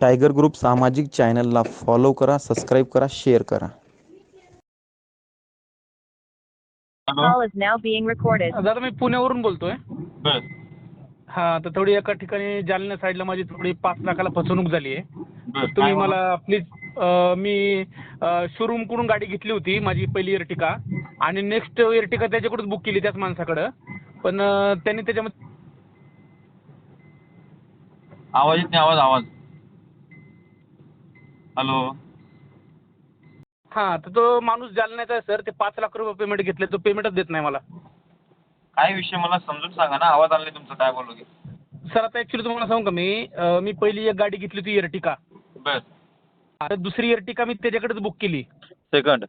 Tiger group सामाजिक चॅनलला follow करा सबस्क्राईब करा शेअर करा. Hello call is now being recorded. दादा मी पुण्यावरून बोलतोय. बर. हा तर थोडी एका ठिकाणी जालना साईडला माझी थोडी पाच लाखाला फसवणूक झाली आहे. बर तुम्ही मला प्लीज मी शोरूमकडून गाडी घेतली होती माझी पहिली इर्टिका आणि नेक्स्ट इर्टिका त्याच्याकडून बुक केली त्याच माणसाकडं. पण अं, त्यांनी त्याच्यामध्ये आवाज येत नाही आवाज आवाज. हॅलो हा तर तो माणूस जालन्याचा आहे सर. ते पाच लाख रुपये पेमेंट घेतले तो पेमेंटच देत नाही मला. काय विषय? मला समजून सांगा ना. आवाज आणले तुमचं. काय बोलू की? सर आता ॲक्च्युली तुम्हाला सांगू का मी? अं, मी पहिली एक गाडी घेतली होती इर्टिका बर. आता दुसरी इर्टिका मी त्याच्याकडेच बुक केली. सेकंड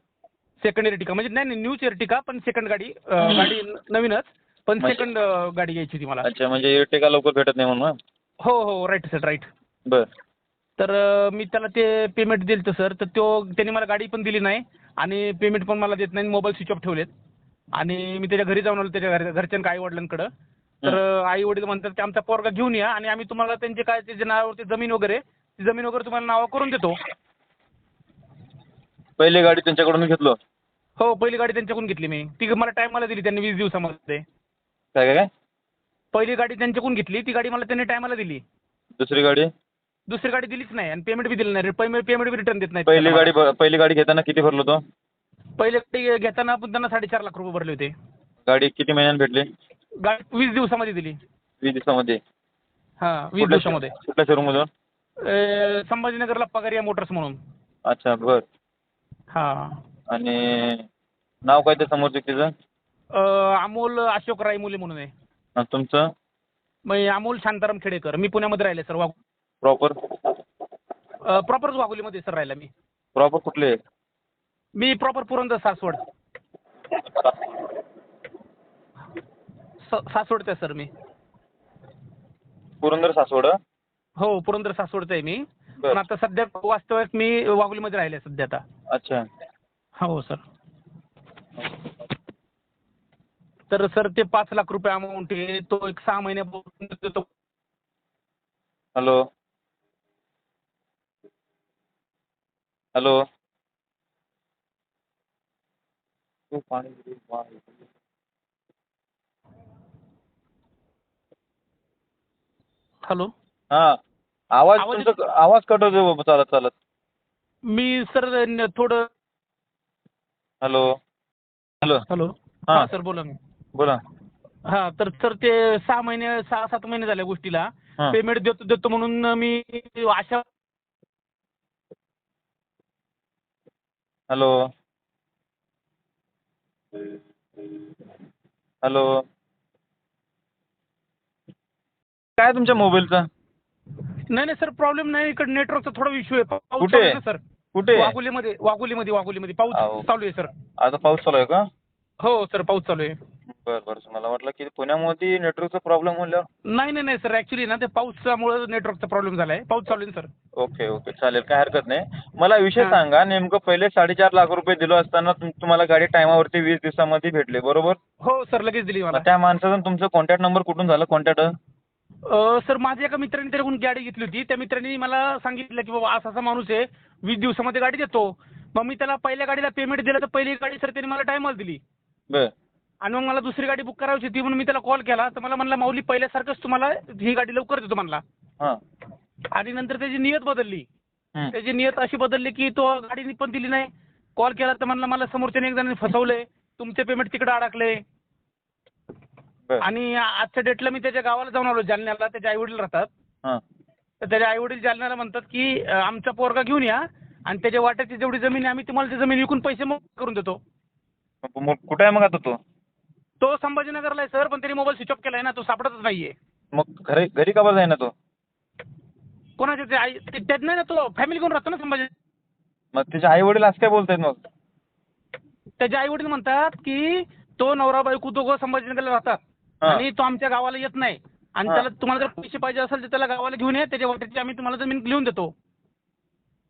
सेकंड इर्टिका म्हणजे नाही नाही न्यूच इर्टिका पण सेकंड गाडी अं, गाडी न- नवीनच. पण म्हणजे- सेकंड गाडी घ्यायची होती मला. अच्छा म्हणजे इर्टिका लवकर भेटत नाही म्हणून हो? हो राईट सर राईट बर. तर मी त्याला ते पेमेंट दिलं सर तर तो त्यांनी मला गाडी पण दिली नाही आणि पेमेंट पण मला देत नाही मोबाईल स्विच ऑफ ठेवलेत. आणि मी त्याच्या घरी जाऊन आलो त्याच्या घर आई वडिलांकडं तर आई वडील म्हणतात की आमचा पोरगा घेऊन या आणि आम्ही तुम्हाला त्यांचे काय त्याच्या नावावरती जमीन वगैरे ती जमीन वगैरे तुम्हाला नावा करून देतो. पहिली गाडी त्यांच्याकडून घेतलो? हो पहिली गाडी त्यांच्याकडून घेतली मी. ती मला टायमाला दिली त्यांनी वीस दिवसामध्ये. काय काय काय? पहिली गाडी त्यांच्याकडून घेतली ती गाडी मला त्यांनी टायमाला दिली. दुसरी गाडी? दुसरी गाडी दिलीच नाही आणि पेमेंट बी दिलं नाही. पेमेंट पेमेंट बी रिटर्न देत नाही पहिली गाडी पहिली गाडी घेताना किती भरलो तो? पहिले गाडी घेताना आपण त्यांना साडेचार लाख रुपये भरले होते. गाडी किती महिन्यात भेटली? गाडी वीस दिवसामध्ये दिली. वीस दिवसामध्ये. हां वीस कुठल्या दिवसामध्ये. कुठल्या शोरूम मधून अं, संभाजीनगरला पगारिया मोटर्स म्हणून. अच्छा बर. हां. आणि नाव काय ते समोर अं, अमोल अशोक रायमुले म्हणून आहे. आणि तुमचं? मग अमोल शांताराम खेडेकर. मी पुण्यामध्ये राहिले सर. वाघ प्रॉपर प्रॉपरच वाघोलीमध्ये सर राहिला मी. प्रॉपर कुठले? मी प्रॉपर पुरंदर सासवड. स- सासवडचा आहे सर मी. पुरंदर सासवड? हो पुरंदर सासवडचा आहे मी. बर. पण आता सध्या वास्तव्यात मी वाघोलीमध्ये राहिले सध्या आता. अच्छा. हो सर तर सर ते पाच लाख रुपये अमाऊंट आहे. तो एक सहा महिन्यापासून देतो. Hello hello. हॅलो. हा आवाज आवाज तुमचा आवाज कट होतो बाबा चालत चालत. मी सर न- थोडं हॅलो. हॅलो. हॅलो. हा. हां सर बोला मी बोला. हां तर सर ते सहा महिने सहा सात महिने झाल्या गोष्टीला. हा. पेमेंट देतो देतो म्हणून मी आशा हॅलो. हॅलो. काय तुमच्या मोबाईलचा? नाही नाही सर प्रॉब्लेम नाही. इकडे नेटवर्कचा थोडा इश्यू आहे. पाऊस कुठे? चालू आहे ना सर. कुठे? वाघोलीमध्ये वाघोलीमध्ये वाघोलीमध्ये. अहो. पाऊस चालू आहे सर. आता पाऊस चालू आहे का? हो सर पाऊस चालू आहे. बरं बरं मला वाटलं की पुण्यामध्ये नेटवर्कचा प्रॉब्लेम म्हणल्यावर नाही नाही नाही सर. ॲक्च्युली ना ते पाऊसामुळे नेटवर्कचा प्रॉब्लेम झाला आहे पाऊस चालू आहे ना सर. Okay okay. चालेल. काय हरकत नाही. मला विषय. सांगा नेमकं पहिले साडेचार लाख रुपये दिलो असताना तुम- तुम्हाला गाडी टायमावरती वीस दिवसामध्ये भेटले बरोबर? हो सर लगेच दिली मला. मग त्या माणसाचा तुमचं कॉन्टॅक्ट नंबर कुठून झाला कॉन्टॅक्ट अ, सर माझ्या एका मित्राने त्याच्याकडून गाडी घेतली होती. त्या मित्राने मला सांगितलं की बाबा असा असा माणूस आहे वीस दिवसामध्ये गाडी देतो. मग मी त्याला पहिल्या गाडीला पेमेंट दिलं तर पहिली गाडी सर त्याने मला टायमाला दिली. बर. आणि मग मला दुसरी गाडी बुक करायची होती म्हणून मी त्याला कॉल केला. तर मला म्हणला माऊली पहिल्यासारखंच तुम्हाला ही गाडी लवकर देतो म्हणला. हां. आणि नंतर त्याची नियत बदलली. त्याची नियत अशी बदलली की तो गाडीने पण दिली नाही. कॉल केला तर म्हणला मला समोरच्याने एक जणांनी फसवलंय तुमचे पेमेंट तिकडे अडकले. आणि आजच्या डेटला मी त्याच्या गावाला जाऊन आलो जालन्याला. त्याचे आईवडील राहतात. हां. तर त्याचे आईवडील जालन्याला म्हणतात की आमचा पोरगा घेऊन या आणि त्याच्या वाट्याची जेवढी जमीन आहे आम्ही तुम्हाला ती जमीन विकून पैसे मग करून देतो. कुठे आहे मग आता तो? तो संभाजीनगरला आहे सर पण त्यांनी मोबाईल स्विच ऑफ केलाय ना तो सापडतच नाहीये. मग घरी घरी का बरं जाईना तो? कोणाच्या ते आई ते- त्यात नाही ना तो फॅमिली घेऊन राहतो ना संभाजी? मग त्याचे आई वडील असं काय बोलतायत मग? त्याचे आई वडील म्हणतात की तो नवरा बायको दोघं संभाजीनगरला राहतात. हा. आणि तो आमच्या गावाला येत नाही. आणि हा. त्याला तुम्हाला जर पैसे पाहिजे असेल तर त्याला गावाला घेऊन या त्याच्या वाट्याची आम्ही तुम्हाला जमीन लिहून देतो.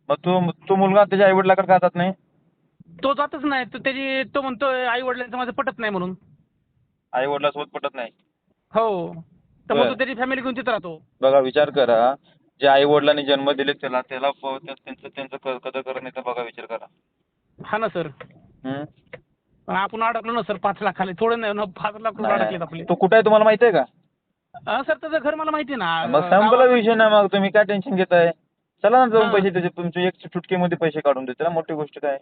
मग तो तो मुलगा त्याच्या आई वडिलाकडे का जात नाही? तो जातच नाही. तो त्याची तो म्हणतो आई वडिलांचं माझं पटत नाही म्हणून. आई वडिलासोबत पटत नाही. हो. तर. मग तो त्याची फॅमिली घेऊन तिथं राहतो. बघा विचार करा. जे आई वडिलांनी जन्म दिले त्याला त्याला प- त्या- त्यांचं त्यांचं क- कदर करण्याचा बघा विचार करा. हा ना सर. हं? पण आपण अडकलो ना सर पाच लाखाला. थोडं नाही ना पाच लाख रुपये अडकलेत आपले. नाही. तो कुठे आहे तुम्हाला माहिती आहे का? हा, सर त्याचं घर मला माहिती आहे ना. मग संपला गावात- विषय ना मग. तुम्ही काय टेन्शन घेताय? चला ना जाऊन हा. पैसे त्याचे तुमचे एक चुटकीमध्ये पैसे काढून देते. ना मोठी गोष्ट काय?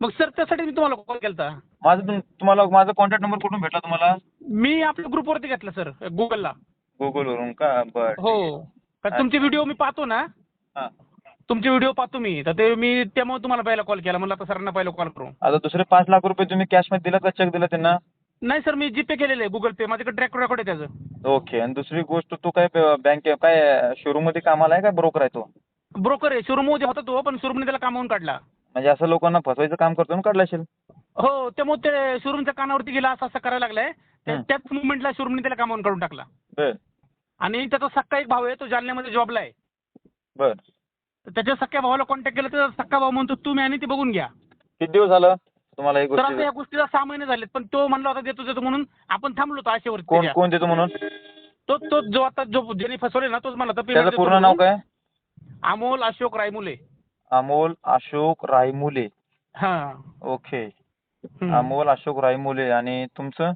मग सर त्यासाठी मी तुम्हाला कॉल केलता. माझं तुम- तुम्हाला माझा कॉन्टॅक्ट नंबर कुठून भेटला तुम्हाला? मी आपल्या ग्रुपवरती घेतला सर गुगलला गुगलवरून का? बर हो. तर तुमचे व्हिडिओ मी पाहतो ना. हा. तुमचे व्हिडिओ पाहतो मी. तर ते मी त्यामुळे तुम्हाला पहिला कॉल केला. म्हणलं आता सरांना पहिला कॉल करू. आता दुसरे पाच लाख रुपये तुम्ही कॅशमध्ये दिला का चेक दिला त्यांना? नाही सर मी जीपे केलेलं आहे गुगल पे माझ्याकडे ट्रॅक रेकॉर्ड आहे त्याचं. ओके आणि दुसरी गोष्ट तो काय बँक काय शोरूममध्ये कामाला आहे का? ब्रोकर आहे तो? ब्रोकर आहे. शोरूममध्ये होता तो पण शोरूमने त्याला कामावून काढला. म्हणजे असं लोकांना फसवायचं काम करतो ना काढला असेल. हो त्यामुळे ते शोरूमच्या कानावरती गेला असं असं करायला लागलाय. त्या- हं. त्याच मुवमेंटला शोरूमने त्याला कामावून काढून टाकला. बर. आणि त्याचा सक्का एक भाऊ आहे तो जालन्यामध्ये जॉबला आहे. बर. तर त्याच्या सख्या भावाला कॉन्टॅक्ट केला तर सक्का भाऊ म्हणतो तुम्ही आणि ते बघून घ्या. किती दिवस झालं? तुम्हाला एक तर आता गोष्ट या गोष्टीला सहा महिने झालेत पण तो म्हणला होता देतो देतो म्हणून आपण थांबलो होतो आशेवरती कोण त्याच्या. कोण देतो म्हणून? तो तो जो आता जो ज्यांनी फसवले ना तोच म्हणला होता payment त्याचं देतो पूर्ण नाव म्हणून. काय? अमोल अशोक रायमुले. अमोल अशोक रायमुले. हा. ओके. हम्म. अमोल अशोक रायमुले आणि तुमचं?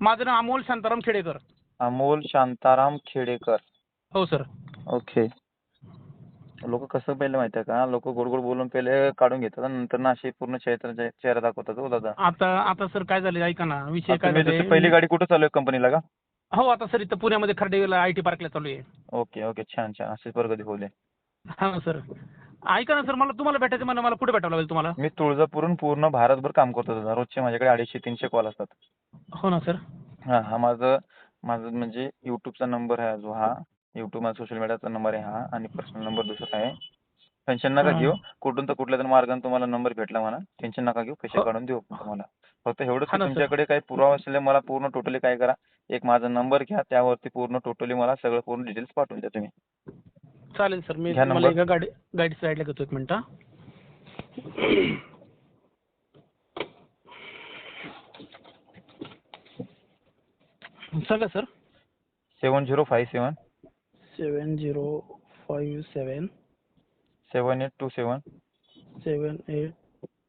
माझं नाव अमोल शांताराम खेडेकर. अमोल शांताराम खेडेकर. हो सर. ओके लोक कसं पहिले माहिती आहे का? लोक गोड गोड बोलून पहिले काढून घेतात आणि नंतर ना अशी पूर्ण चेहरा चेहरा दाखवतात हो दादा. आता आता सर काय झालं ऐका ना विषय आता काय तुम्ही पहिली गाडी कुठं चालू आहे कंपनीला का? हो आता सर इथं पुण्यामध्ये खर्डेला आय टी पार्कला चालू आहे. ओके ओके छान छान. अशीच प्रगती होऊ दे. हा सर. ऐका ना सर मला तुम्हाला भेटायचं मला मला कुठे भेटावं लागेल तुम्हाला? मी तुळजापूरून पूर्ण भारतभर काम करतो दादा. रोजचे माझ्याकडे अडीचशे तीनशे कॉल असतात. हो ना सर. हा हा माझं माझं म्हणजे युट्यूबचा नंबर आहे जो हा. युट्यूब माझा सोशल मीडियाचा नंबर आहे हा आणि पर्सनल नंबर दुसरा आहे. टेन्शन नका. घेऊ. कुठून तर कुठल्या तरी मार्गाने तुम्हाला नंबर भेटला म्हणा. टेन्शन नका घेऊ. पैसे हो. काढून देऊ तुम्हाला. फक्त एवढंच. तुमच्याकडे काही पुरावा असेल मला पूर्ण टोटली काय करा. एक माझा नंबर घ्या. त्यावरती पूर्ण टोटली मला सगळं पूर्ण डिटेल्स पाठवून द्या तुम्ही. चालेल सर. मी तुम्हाला. एका गाडी गाडी साईडला घेतो एक मिनिट. सांगा sir seven zero five seven. Seven zero five seven. Seven eight two seven. Seven eight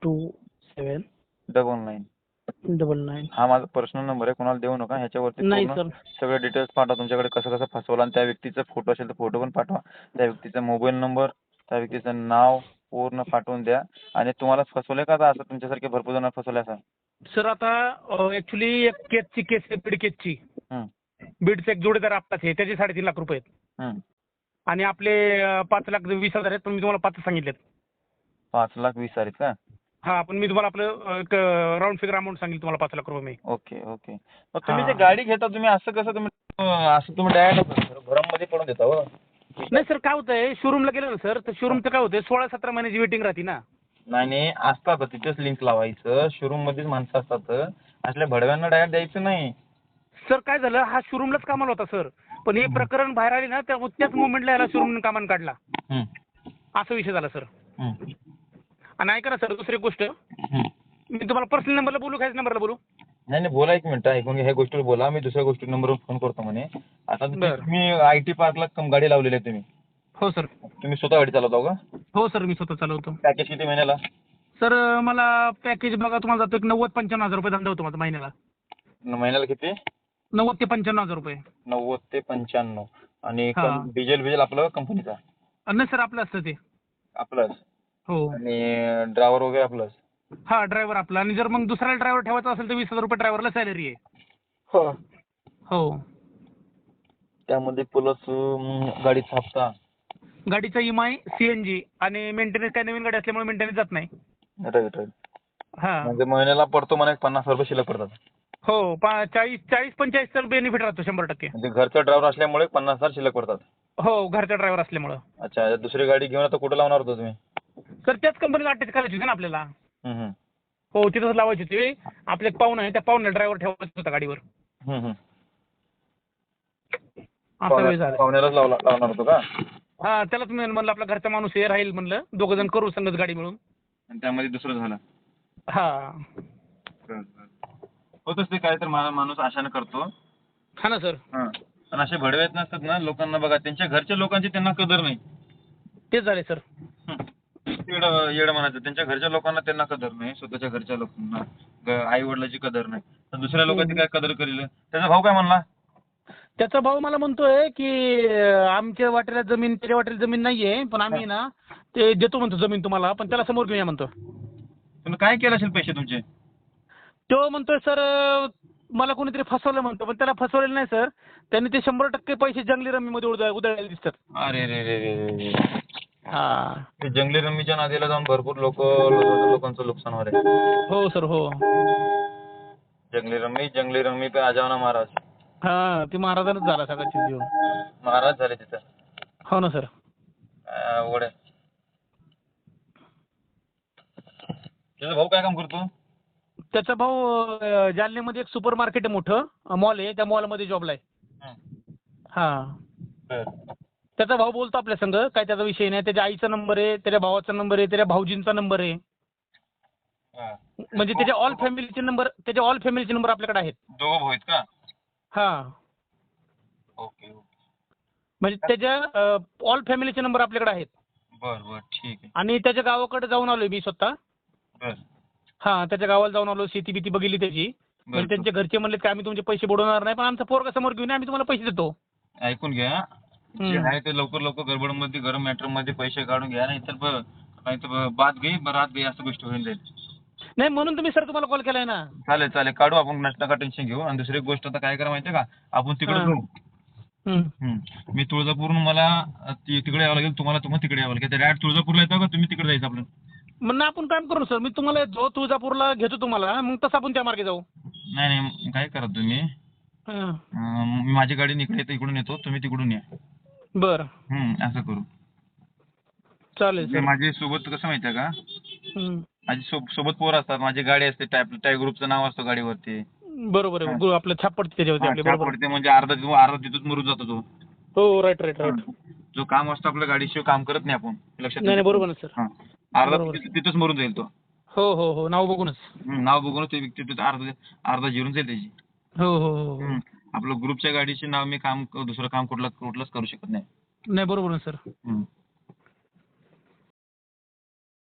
two seven. Double nine. Double nine. हा माझा पर्सनल नंबर आहे कोणाला देऊ नका. ह्याच्यावरती नाही पूर्ण सर सगळे डिटेल्स पाठवा. तुमच्याकडे कसं कसं फसवलं आणि त्या व्यक्तीचा फोटो असेल तर फोटो पण पाठवा. त्या व्यक्तीचा मोबाईल नंबर त्या व्यक्तीचं नाव पूर्ण पाठवून द्या. आणि तुम्हाला फसवले का आता? असं तुमच्यासारखे भरपूर जण फसवले असं सर आता ऍक्च्युली एक केसची केस आहे बीड केसची हं, बीडचं एक जोडीदार आपलाच आहे त्याचे साडेतीन लाख रुपये आहेत. हं. आणि आपले अं, पाच लाख वीस हजार आहेत पण मी तुम्हाला पाच सांगितलेत. पाच लाख वीस आहेत का? हा पण मी तुम्हाला आपलं अं, एक राऊंड फिगर अमाऊंट सांगितलं तुम्हाला पाच लाख रुपये मी. Okay okay. मग तुम्ही जे हा. गाडी घेता तुम्ही असं कसं तुम्ही अं, असं तुम्ही डायरेक्ट पडून देता हो. नाही सर काय होतंय शोरूमला गेलं ना सर तर शोरूमचं काय होतंय सोळा सतरा महिन्याची वेटिंग राहते ना. नाही नाही. असतात तिथेच लिंक लावायचं. शोरूम मध्येच माणसं असतात. असल्या भडव्यांना डायरेक्ट द्यायचं नाही. सर काय झालं? हा शोरूमलाच कामाला होता सर पण हे प्रकरण बाहेर आले ना त्या त्याच मुवमेंटला याला शोरूम कामानं काढला. असा विषय झाला सर आणि ऐका ना सर दुसरी गोष्ट. मी तुम्हाला पर्सनल नंबरला बोलू काय नंबरला बोलू? नाही नाही बोला एक मिनिट. ऐकून ह्या गोष्टीवर बोला. मी दुसऱ्या गोष्टी नंबरवर फोन करतो म्हणे. आता. तुम्ही आय टी पार्कला कम गाडी लावलेली आहे तुम्ही. हो सर. तुम्ही स्वतः गाडी चालवता का? हो सर मी स्वतः चालवतो. पॅकेज किती महिन्याला? सर मला पॅकेज बघा तुम्हाला जातो एक नव्वद पंच्याण्णव हजार रुपये धंदा होतो माझा महिन्याला. न- महिन्याला किती? नव्वद ते पंच्याण्णव हजार रुपये. नव्वद ते पंच्याण्णव. आणि हा. डिझेल बिझेल आपलं कंपनीचा? नाही सर आपलं असतं ते. आपलंच? हो. आणि ड्रायव्हर वगैरे आपलंच? हा ड्रायव्हर आपला. आणि जर मग दुसरा ड्रायव्हर ठेवायचा असेल तर वीस हजार रुपये ड्रायव्हरला सॅलरी आहे. हो. त्यामध्ये प्लस गाडीचा हप्ता गाडीचा M I C N G आणि मेंटेनन्स काय नवीन गाडी असल्यामुळे मेंटेनन्स जात नाही. राईट राईट हा. म्हणजे महिन्याला पडतो एक पन्नास रुपये शिल्लक पडतात. हो पा चाळीस चाळीस पंचेचाळीस तर बेनिफिट राहतो शंभर टक्के. म्हणजे घरचा ड्रायव्हर असल्यामुळे पन्नास हजार शिल्लक पडतात. हो घरचा ड्रायव्हर असल्यामुळं. अच्छा दुसरी गाडी घेऊन आता कुठं लावणार होता तुम्ही? सर त्याच कंपनीला अटॅच करायची होती ना आपल्याला. हम्म, हम्म. हो तिथंच लावायची होती. आपले एक पाहुणा आहे त्या पाहुण्याला ड्रायव्हर ठेवायचा होता गाडीवर. हम्म, हम्म. असा वेळ पाहुण्या- झाला पाहुण्यालाच लावला लावणार होतो का? हा त्याला तुम्ही म्हणलं आपला घरचा माणूस हे राहील म्हणलं. दोघं जण करू संगत गाडी मिळून. आणि त्यामध्ये दुसरं झालं. हा. होतच ते काय तर मा- माणूस आशाने करतो. हा ना सर. हां. पण असे भडवे नसतात ना लोकांना बघा त्यांच्या घरच्या लोकांची त्यांना कदर नाही. तेच झाले सर. येडं येडं म्हणायचं त्यांच्या घरच्या लोकांना त्यांना कदर नाही स्वतःच्या घरच्या लोकांना आई वडिलाची कदर नाही. तर दुसऱ्या लोकांची काय कदर करेल? त्याचा भाऊ काय म्हणला? त्याचा भाऊ मला म्हणतोय की आमच्या वाटेला जमीन त्याच्या वाटेला जमीन नाहीये पण आम्ही ना ते देतो म्हणतो जमीन तुम्हाला पण त्याला समोर घेऊन या म्हणतो. तुम्ही काय केलं असेल पैसे तुमचे? तो म्हणतोय सर मला कोणीतरी फसवलं म्हणतो. पण त्याला फसवलेलं नाही सर. त्यांनी ते शंभर टक्के पैसे जंगली रमीमध्ये उधळ उधळलेले दिसतात. अरे रे रे रे रे रे. हा. ते जंगली रम्मीच्या नादीला जाऊन भरपूर लोक लोकांचं नुकसान आहे. हो सर हो. जंगली रम्मी जंगली रम्मी पे आजावना महाराज. हा ते महाराजांनाच झाला सगळा चीज घेऊन महाराज झाले तिथं? हो ना सर. काय अवघड आहे त्याचा भाऊ काय काम करतो? त्याचा भाऊ अं, जालन्यामध्ये एक सुपर मार्केट आहे मोठं मॉल आहे त्या मॉलमध्ये जॉबला आहे. हं. हा. बर. त्याचा भाऊ बोलतो आपल्या संग काय त्याचा विषय नाही त्याच्या आईचा नंबर आहे त्याच्या भावाचा नंबर आहे त्याच्या भाऊजींचा नंबर आहे. हा. म्हणजे त्याच्या ऑल फॅमिलीचे नंबर त्याच्या ऑल फॅमिलीचे नंबर आपल्याकडे आहेत. दोघं भाऊ आहेत का? हा. Okay okay. म्हणजे त्याच्या ऑल फॅमिलीचे नंबर आपल्याकडे आहेत. बर बर ठीक आहे. आणि त्याच्या गावाकडे जाऊन आलोय मी स्वतः. बर. हा त्याच्या गावाला जाऊन आलो शेती बिती बघितली त्याची. बर म्हणजे त्यांच्या घरचे म्हणले की आम्ही तुमचे पैसे बुडवणार नाही पण आमचा पोरगा समोर घेऊन या, आम्ही तुम्हाला पैसे देतो. ऐकून घ्या जे हम्म. आहे ते लवकर लवकर गडबडमध्ये गरम मॅटरमध्ये पैसे काढून घ्या नाही तर ब- नाही तर ब- बात गई बरात गई असं गोष्ट होऊन जाईल. नाही म्हणून तुम्ही सर तुम्हाला कॉल केलाय ना. चालेल चालेल. काढू आपण नका टेन्शन घेऊ. आणि दुसरी गोष्ट आता काय करा माहितीये का? आपण तिकडे हा. जाऊ हम्म. हम्म. मी तुळजापूरहून मला अ, ति- तिकडे यावं लागेल तुम्हाला तुम्हाला तिकडे यावं लागेल. डायरेक्ट तुळजापूरला येतो का? तुम्ही तिकडे जायचं आपलं. मग ना आपण काम करू सर मी तुम्हाला जो तुळजापूरला घेतो तुम्हाला मग तसं आपण त्या मार्गे जाऊ. नाही नाही. काय करा तुम्ही? हा. अं, मी माझी गाडी इकडे येतो इकडून येतो. तुम्ही तिकडून या. बरं. हम्म, असं करू. चालेल ते सर माझे सोबत कसं माहितीये का? हम्म. माझी सोब- सोबत पोर असतात. माझी गाडी असते टाय टाय ग्रुपचं नाव असतं गाडीवरती. बरोबर आहे. गु- आपलं छाप पडते त्याच्यावरती आपली पडते म्हणजे अर्धा दिवस अर्धा तिथून मरून जातो तो. हो राईट राईट राईट जो काम असतो आपल्या गाडीशिवाय काम करत नाही आपण. लक्षात नाही नाही बरोबर ना सर हा. अर्धा बरोबर. तिथं- तिथंच मरून जाईल तो. हो हो हो. नाव बघूनच. हम्म, नाव बघून ते व्यक्ती तिथं अर्धा अर्धा जिरून जाईल त्याची. हो हो हो हो. हम्म. आपलं ग्रुपच्या गाडीचे नाव मी काम दुसरं काम कुठलं कुठलंच करू शकत नाही. नाही बरोबर ना सर हम्म.